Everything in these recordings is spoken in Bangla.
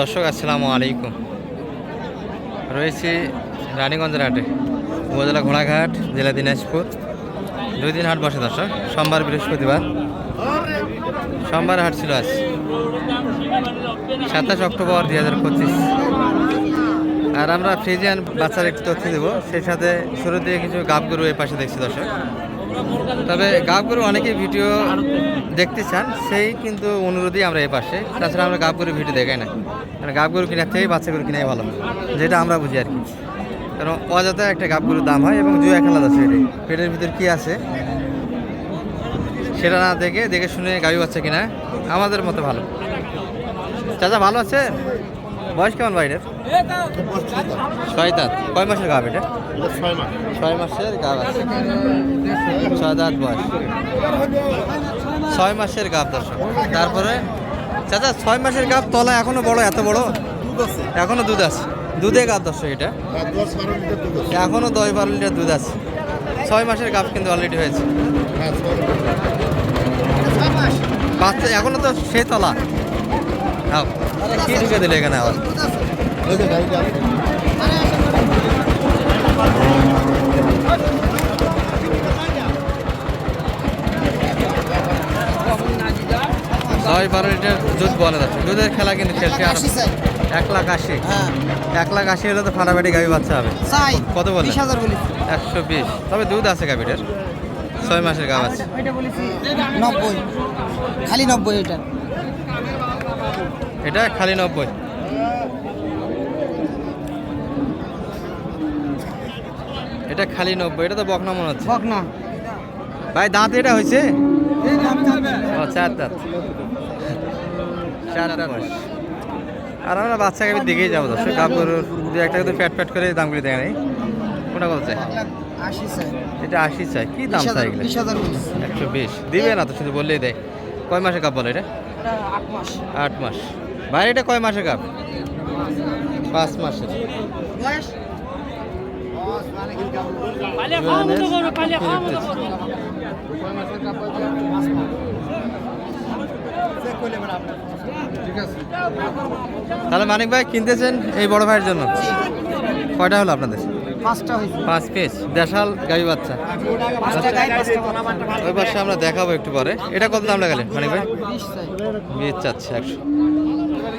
দর্শক, আসসালামু আলাইকুম। রয়েছি রানীগঞ্জের হাটে, উপজেলা ঘোড়াঘাট, জেলা দিনাজপুর। দুই দিন হাট বসে দর্শক, সোমবার বৃহস্পতিবার। সোমবার হাট ছিল আজ, সাতাশ অক্টোবর দুই হাজার পঁচিশ। আর আমরা ফ্রিজিয়ান বাচ্চার একটু তথ্য দেবো। সেই সাথে শুরু দিয়ে কিছু গাব গরু পাশে দেখছি দর্শক। তবে গাব গরু অনেকেই ভিডিও দেখতে চান, সেই কিন্তু অনুরোধই আমরা এই পাশে। তাছাড়া আমরা গাব গরু ভিডিও দেখাই না। কারণ গাব গরু কেনার থেকে বাচ্চা গরু কেনাই ভালো, যেটা আমরা বুঝি আর কি। কারণ অযথা একটা গাব গরুর দাম হয় এবং জুয়া খেলা আছে এটি। পেটের ভিতর কী আছে, সেটা না দেখে দেখে শুনে গাবি বাচ্চা কিনা আমাদের মতো ভালো। চাচা ভালো আছে? বয়স কেমন বাইরের ছয় দাঁত। কয় মাসের গাব এটা? ছয় মাসের গাব আছে। ছয় দাঁত বয়স। ছয় মাসের গাব দর্শক। তারপরে চাচা ছয় মাসের গাব তলা এখনও বড় এত বড়? এখনও দুধ আছে। দুধে গাব দর্শক এটা? এখনও দশ বারো লিটার দুধ আছে। ছয় মাসের গাব কিন্তু অলরেডি হয়েছে। বাচ্চা এখনও তো সে তলা। নাও, কি ঢুকে দিলে এখানে আবার? দশ বারো লিটার দুধ বলে যাচ্ছে। দুধের খেলা কিন্তু খেলছে আর এক লাখ আশি। হ্যাঁ। এক লাখ আশি হলে তো ফাটাফাটি গাভি বাচ্চা হবে। কত বলেছি। একশো বিশ। তবে দুধ আছে গাভিটার। ছয় মাসের গাভ আছে। নব্বই। খালি নব্বই এটা এটা খালি নব্বই। এটা খালি নব্বই এটা তো বকনা মনে হচ্ছে। বক না ভাই দাঁত এটা হয়েছে? ও চার দাঁত। চার দাঁত আর আমরা বাচ্চাকে আমি দেখেই যাব দর্শক। কাপড় দু একটা কিন্তু প্যাট প্যাট করে দামগুলি দেখে নেই। কোনটা কত চাই? এটা আশি চাই। কি দাম চাই এগুলো? বলেছি। একশো বিশ। দিবে না তো শুধু বললেই দেয়। কয় মাসে কাপ বলে এটা? এটা আট মাস। আট মাস। ভাই এটা কয় মাসের কাপ? পাঁচ মাসের। তাহলে মানিক ভাই কিনতেছেন এই বড় ভাইয়ের জন্য? কয়টা হলো আপনাদের? পাঁচ পিস দেশাল বাচ্চা। গাই বড়। ওই পাশে আমরা দেখাবো একটু পরে। এটা কত দাম লাগালেন মানিক ভাই? বিশ চাচ্ছে একশো।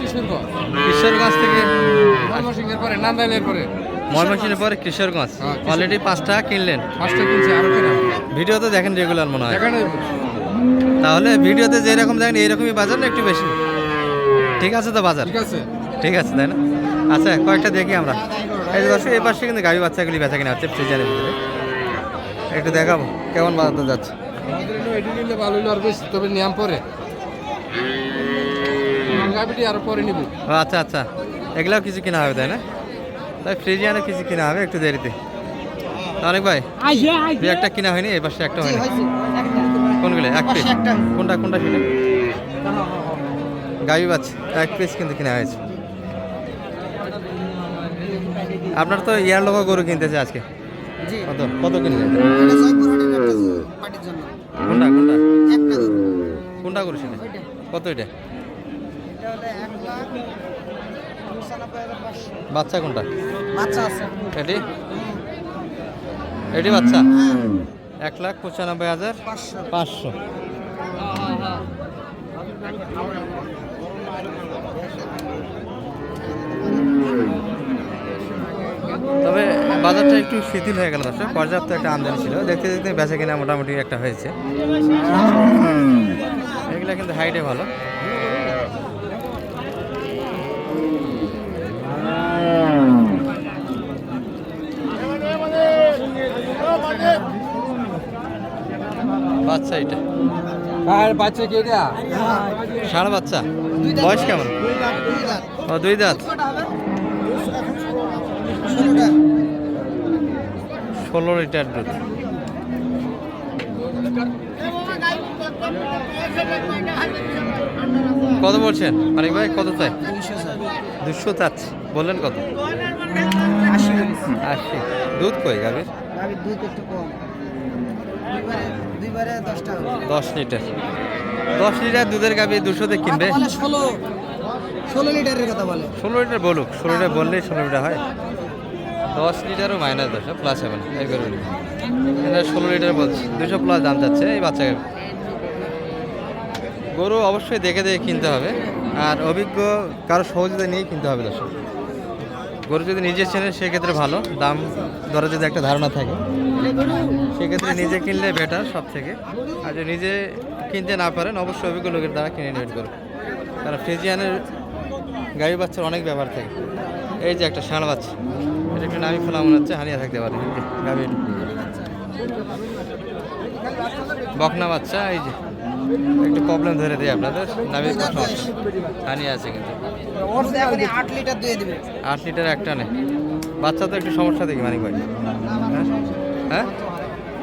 কিশোরগঞ্জ থেকে ময়মনসিংহের পরে নান্দাইলের পরে। ময়মনসিংহের পরে কিশোরগঞ্জ। হ্যাঁ, অলরেডি পাঁচটা কিনলেন। পাঁচটা কিনছে আরও কিনা ভিডিও দেখেন রেগুলার মনে হয়। তাহলে ভিডিওতে যেরকম দেখেন এইরকমই বাজার না একটু বেশি? ঠিক আছে তো বাজার? ঠিক আছে। ঠিক আছে তাই না? আচ্ছা কয়েকটা দেখি আমরা। এই দর্শক এই পাশে কিন্তু গাড়ি বাচ্চাগুলি বেচা কিনা হচ্ছে ফ্রিজারের ভিতরে। একটু দেখাবো কেমন বাজারটা যাচ্ছে। তবে নিয়ম পরে। গাবিটি আরও পরে নিব। আচ্ছা আচ্ছা। এগুলাও কিছু কিনা হবে তাই না? তাই ফ্রিজিয়ানে কিছু কিনা হবে একটু দেরিতে। অনেক ভাই একটা কিনা হয়নি এই পাশে একটা হয়নি। কোনগুলো? এক পিস একটা। কোনটা কোনটা সেটা? গাবি বাচ্চা এক পিস কিন্তু কিনা হয়েছে। আপনার তো ইয়ার লোক গরু কিনতেছে আজকে। জি। কত কত কিনলেন এটা জয়পুরহাটের একটা পার্টির জন্য। কোনটা কোনটা? একটা। কোনটা গরু সেটা? কত এটা এটা হলো এক লাখ পঁচানব্বই হাজার পাঁচশো বাচ্চা কোনটা? বাচ্চা আছে। এটি? এটি বাচ্চা? এক লাখ পঁচানব্বই হাজার পাঁচশো। পাঁচশো। তবে বাজারটা একটু শিথিল হয়ে গেল দর্শক পর্যাপ্ত একটা আমদানি ছিল। দেখতে দেখতে বেচা কিনা মোটামুটি একটা হয়েছে। এগুলা কিন্তু হাইটে ভালো। বাচ্চা এটা। আর বাচ্চা কে এটা? ষাঁড় বাচ্চা। বয়স কেমন? ও দুই দাঁত। ষোলো লিটার দুধ। কত বলছেন মানিক ভাই কত চাই? দুশো চাচ্ছি বললেন কত? আশি। দুধ কই গাভীর দুধ একটু কম। দশ লিটার। দশ লিটার দুধের গাভী দুশোতে কিনবে। ষোলো ষোলো লিটারের কথা বলে। ষোলো লিটার বলুক ষোলো লিটার বললেই ষোলো লিটার হয়। দশ লিটারও মাইনাস দশ প্লাস সেভেন এই এটা ষোলো লিটার বলছে দুশো প্লাস দাম যাচ্ছে এই বাচ্চাকে গরু অবশ্যই দেখে দেখে কিনতে হবে। আর অভিজ্ঞ কারও সহযোগিতা নিয়েই কিনতে হবে দর্শক। গরু যদি নিজে চেনে, সেক্ষেত্রে ভালো। দাম দরে যদি একটা ধারণা থাকে, সেক্ষেত্রে নিজে কিনলে বেটার সব থেকে আর যদি নিজে কিনতে না পারেন, অবশ্যই অভিজ্ঞ লোকের দ্বারা কিনে নেবেন করুন কারণ ফ্রিজিয়ানের গাড়ি বাচ্চার অনেক ব্যাপার থাকে। এই যে একটা ষাঁড় বাচ্চা, এটা একটু নামি ফেলা মনে হচ্ছে হারিয়ে থাকতে পারে। গাভীর। বকনা বাচ্চা, এই যে। একটু প্রবলেম ধরে দিই আপনাদের। নামির কোনো হানিয়ে আছে কিন্তু। আট লিটার দিয়ে দিবে আট লিটার একটা নেই। বাচ্চা তো একটু সমস্যা দেখি মানিক ভাই। হ্যাঁ? হ্যাঁ?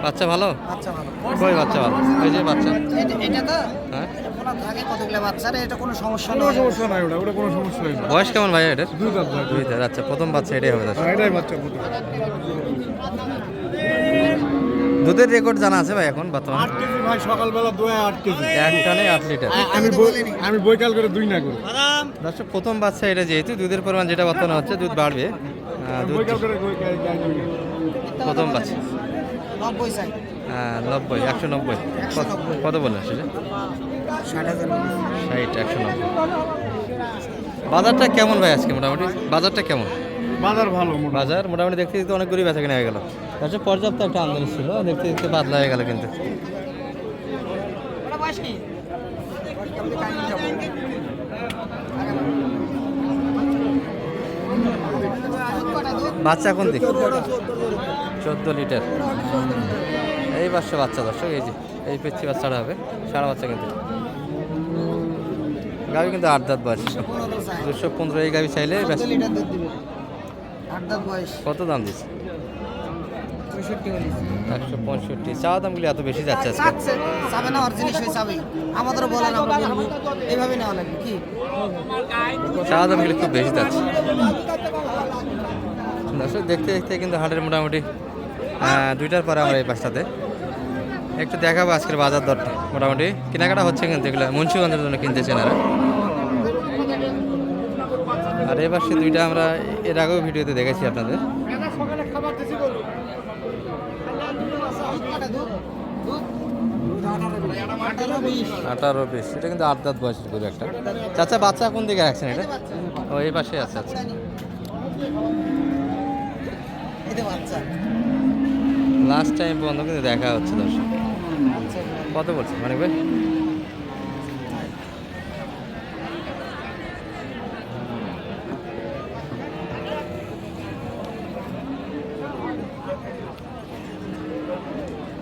বাচ্চা ভালো? আচ্ছা ভালো। কই বাচ্চা ভালো? এই যে বাচ্চা। এটা- এটা তো হ্যাঁ? এটা এটা বয়স কেমন ভাই দুই দাঁত দাঁত আচ্ছা প্রথম বাচ্চা এটাই হবে এটাই বাচ্চা প্রথম। দুধের রেকর্ড জানা আছে ভাই এখন বর্তমানে। আট কেজি ভাই সকালবেলা দোয়া আট কেজি। এক টানে আট লিটার। আমি বই- আমি বৈকাল করে দুই না করে। দর্শক প্রথম বাচ্চা এটা যেহেতু দুধের পরিমাণ যেটা বর্তমানে হচ্ছে দুধ বাড়বে। প্রথম বাচ্চা। নব্বই হ্যাঁ, নব্বই একশো নব্বই। কত- বললেন সেটা? ষাট একশো নব্বই। বাজারটা কেমন ভাই আজকে মোটামুটি? বাজারটা কেমন? বাজার ভালো বাজার মোটামুটি দেখতে দেখতে অনেক গরিব বেচা কেনা হয়ে গেল। আচ্ছা পর্যাপ্ত একটা আমদানি ছিল দেখতে দেখতে বাদলা হয়ে গেল কিন্তু। বাচ্চা কোন দিক? চোদ্দ লিটার। এই বাচ্চা বাচ্চা দর্শক এই যে এই পেচ্ছি বাচ্চাটা হবে সারা বাচ্চা কিন্তু। গাভি কিন্তু আট দাঁত বয়স। দুশো পনেরো এই গাভি চাইলে কত দাম দিচ্ছে? একশো পঁয়ষট্টি দামগুলি এত বেশি যাচ্ছে আজকে? চাবে না হয়ে চাবে আমাদেরও বলেন আমরা বলব এইভাবে নেওয়া লাগবে কি? চাওয়া দামগুলি খুব বেশি যাচ্ছে। দর্শক দেখতে দেখতে কিন্তু হাটের মোটামুটি দুইটার পরে আমরা এই পাশটাতে। একটু দেখাবো আজকের বাজার দরটা মোটামুটি। কেনাকাটা হচ্ছে কিন্তু এগুলো মুন্সিগঞ্জের জন্য কিনতেছেন এরা আর এই পাশে দুইটা আমরা এর আগেও ভিডিওতে দেখেছি আপনাদের কটা দুধ দুধ আঠারো বিশ এটা কিন্তু আট দাঁত বয়সের গরু একটা। চাচা, বাচ্চা কোন দিকে রাখছেন এটা? ও, এই পাশে আছে আচ্ছা। লাস্ট টাইম বন্ধ কিন্তু দেখা হচ্ছে দর্শক। কত বলছে মানে ভাই?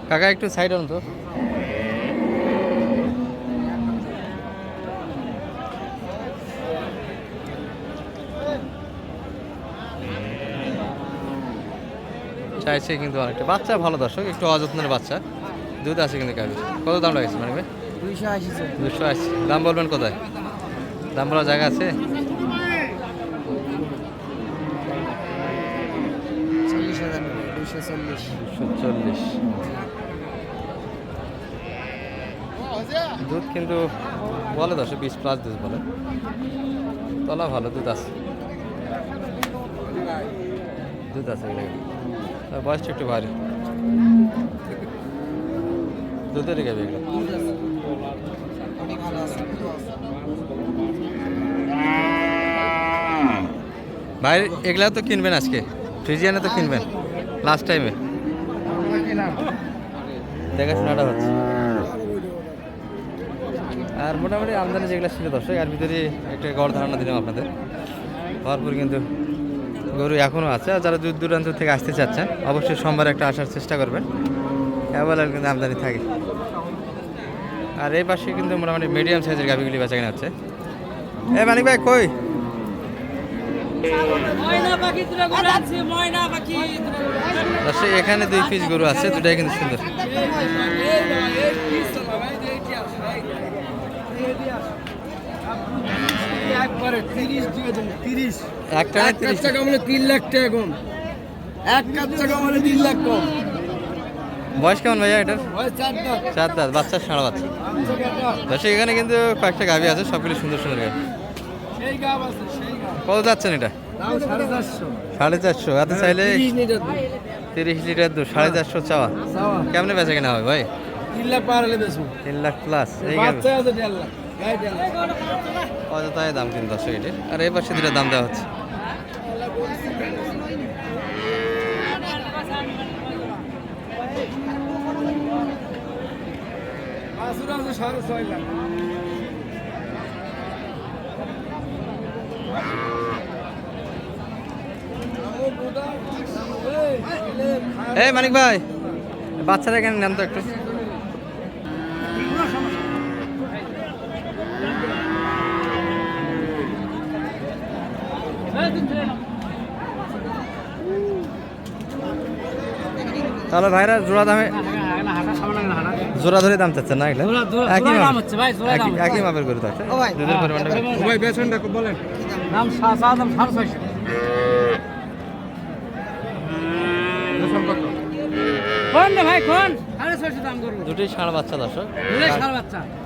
কাকা, একটু সাইড হন তো। চাইছে কিন্তু অনেকটা। বাচ্চা ভালো দর্শক একটু অযত্নের বাচ্চা। দুধ আছে কিন্তু গাভীর কত দাম লাগছে মানে দুইশো আশি দুশো আশি। দাম বলবেন কোথায়? দাম বলার জায়গা আছে? চল্লিশ দুধ কিন্তু বলে দশে বিশ প্লাস দুধ বলে। তলা ভালো দুধ আছে। দুধ আছে আর বয়সটা একটু ভারী দুধের গাবি ভাই, এগুলা তো কিনবেন আজকে। ফ্রিজিয়ানে তো কিনবেন লাস্ট টাইমে দেখাশোনাটা হচ্ছে। আর মোটামুটি আমদানি যেগুলো ছিল দর্শক আর ভিতরে একটা গড় ধারণা দিলাম আপনাদের। ভরপুর কিন্তু গরু এখনও আছে, আর যারা দূর দূরান্ত থেকে আসতে চাচ্ছেন, অবশ্যই সোমবার একটা আসার চেষ্টা করবেন। অ্যাভেলেবল কিন্তু আমদানি থাকে। আর এই পাশে কিন্তু মোটামুটি মিডিয়াম সাইজের গাভিগুলি বেচা কেনা হচ্ছে। এ মানিক ভাই, কই? এখানে দুই পিস গরু আছে, দুটাই কিন্তু সুন্দর। একবারে তিরিশ দিয়ে দেবো তিরিশ। একটা না তিরিশ। টাকা মানে তিন লাখ টাকা কম। এক কাপ টাকা মানে তিন লাখ কম। বয়স কেমন ভাইয়া এটার? চার দাঁত। বাচ্চা সাড়া বাচ্চা। দর্শক এখানে কিন্তু কয়েকটা গাভি আছে সবগুলো সুন্দর সুন্দর গাভি। কত যাচ্ছেন এটা? সাড়ে চারশো। এত চাইলে তিরিশ লিটার দুধ। সাড়ে চারশো চাওয়া। কেমনে বেচা কেনা হবে ভাই? তিন লাখ পার হলে বেশি তিন লাখ প্লাস এই গাবে অযথায় দাম কিন্তু দর্শক এটির আর এই পাশে দুটো দাম দেওয়া হচ্ছে। এই মানিক ভাই, বাচ্চারা কেন নেন তো একটু? তাহলে ভাইরা জোড়া দামে জোড়া ধরে দাম চাচ্ছেন না এগুলো? জোড়া- জোড়া- একই দাম হচ্ছে ভাই, জোড়াই দাম একই- মাপের করে। দুধের পরিমাণটা। ভাই বলেন। সাড়ে ছয়শো। ভাই কোন? ষাঁড় বাচ্চা দর্শক।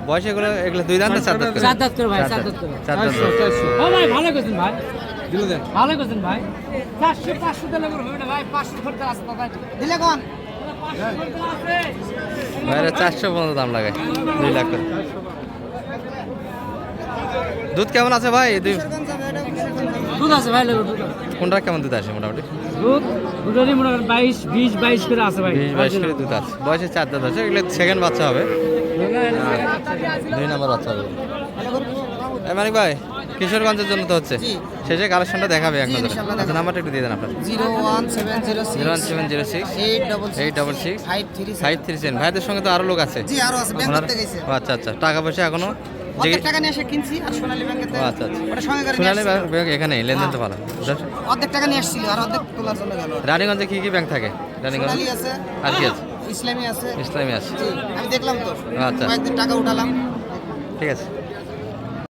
বয়স এগুলো এগুলো দুই দাঁত চার দাঁত চার দাঁত করে ভাই, চার চার দাঁত করে। চার দাঁত চারশো চারশো ও ভাই ভালো করছেন ভাই। দিলে দেন। ভালো করছেন ভাই। চারশো পাঁচশো দিলে হবে না ভাই পাঁচশো খরচা আছে দাদা দিলে কোন? ভাইরা চারশো পর্যন্ত দাম লাগে দুই লাখ করে। দুধ কেমন আছে ভাই? দুই দুধ আছে ভাই। কোনটা কেমন দুধ আছে মোটামুটি? দুধ দুধেরই করেন বাইশ বিশ বাইশ করে আছে ভাই। বিশ বাইশ করে দুধ আছে। বয়সে চার দাঁত আছে এগুলো সেকেন্ড বাচ্চা হবে। দুই নম্বর বাচ্চা হবে। মানিক ভাই কিশোরগঞ্জের জন্য তো হচ্ছে। শেষে কালেকশনটা দেখাবে এক নজরে আচ্ছা নাম্বারটা একটু দিয়ে দেন আপনার। Zero one seven zero zero one seven zero six. Eight double eight double six. Five three five three seven. ভাইদের সঙ্গে তো আরও লোক আছে। আচ্ছা আচ্ছা। টাকা পয়সা এখনও টাকা নিয়ে এসে কিনছি আর সোনালী ব্যাংকে আচ্ছা আচ্ছা। ওটা সঙ্গে করে সোনালী ব্যাংক এখানে লেনদেন তো ভালো। অর্ধেক টাকা নিয়ে আসছিল আর অর্ধেক তোলার জন্য গেল। রানীগঞ্জে কি কি ব্যাংক থাকে? রানীগঞ্জ আছে আর কি আছে? ইসলামী আছে। ইসলামী আছে। আমি দেখলাম তো। আচ্ছা। কয়েকদিন টাকা উঠালাম। ঠিক আছে।